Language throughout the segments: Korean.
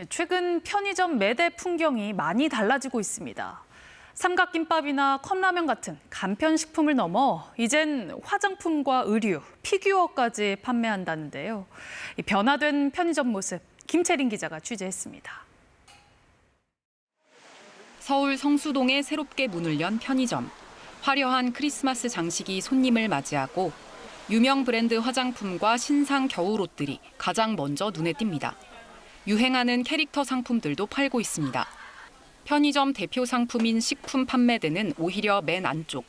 네, 최근 편의점 매대 풍경이 많이 달라지고 있습니다. 삼각김밥이나 컵라면 같은 간편식품을 넘어 이젠 화장품과 의류, 피규어까지 판매한다는데요. 이 변화된 편의점 모습 김채린 기자가 취재했습니다. 서울 성수동에 새롭게 문을 연 편의점. 화려한 크리스마스 장식이 손님을 맞이하고 유명 브랜드 화장품과 신상 겨울옷들이 가장 먼저 눈에 띕니다. 유행하는 캐릭터 상품들도 팔고 있습니다. 편의점 대표 상품인 식품 판매대는 오히려 맨 안쪽,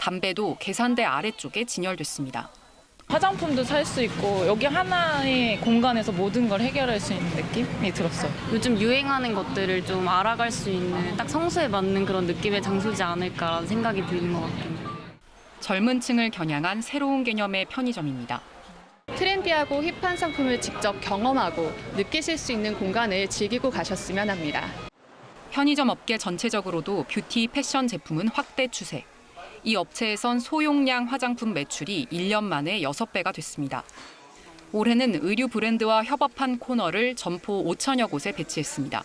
담배도 계산대 아래쪽에 진열됐습니다. 화장품도 살 수 있고 여기 하나의 공간에서 모든 걸 해결할 수 있는 느낌이 들었어요. 요즘 유행하는 것들을 좀 알아갈 수 있는 딱 성수에 맞는 그런 느낌의 장소지 않을까라는 생각이 드는 것 같아요. 젊은 층을 겨냥한 새로운 개념의 편의점입니다. 트렌디하고 힙한 상품을 직접 경험하고 느끼실 수 있는 공간을 즐기고 가셨으면 합니다. 편의점 업계 전체적으로도 뷰티 패션 제품은 확대 추세. 이 업체에선 소용량 화장품 매출이 1년 만에 6배가 됐습니다. 올해는 의류 브랜드와 협업한 코너를 점포 5천여 곳에 배치했습니다.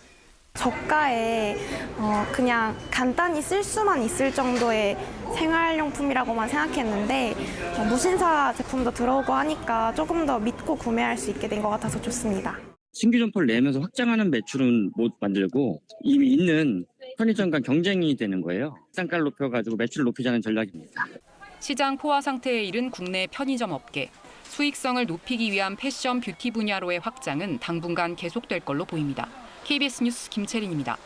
저가에 어, 그냥 간단히 쓸 수만 있을 정도의 생활용품이라고만 생각했는데 어, 무신사 제품도 들어오고 하니까 조금 더 믿고 구매할 수 있게 된 것 같아서 좋습니다. 신규 점포를 내면서 확장하는 매출은 못 만들고 이미 있는 편의점과 경쟁이 되는 거예요. 단가를 높여가지고 매출을 높이자는 전략입니다. 시장 포화 상태에 이른 국내 편의점 업계. 수익성을 높이기 위한 패션 뷰티 분야로의 확장은 당분간 계속될 걸로 보입니다. KBS 뉴스 김채린입니다.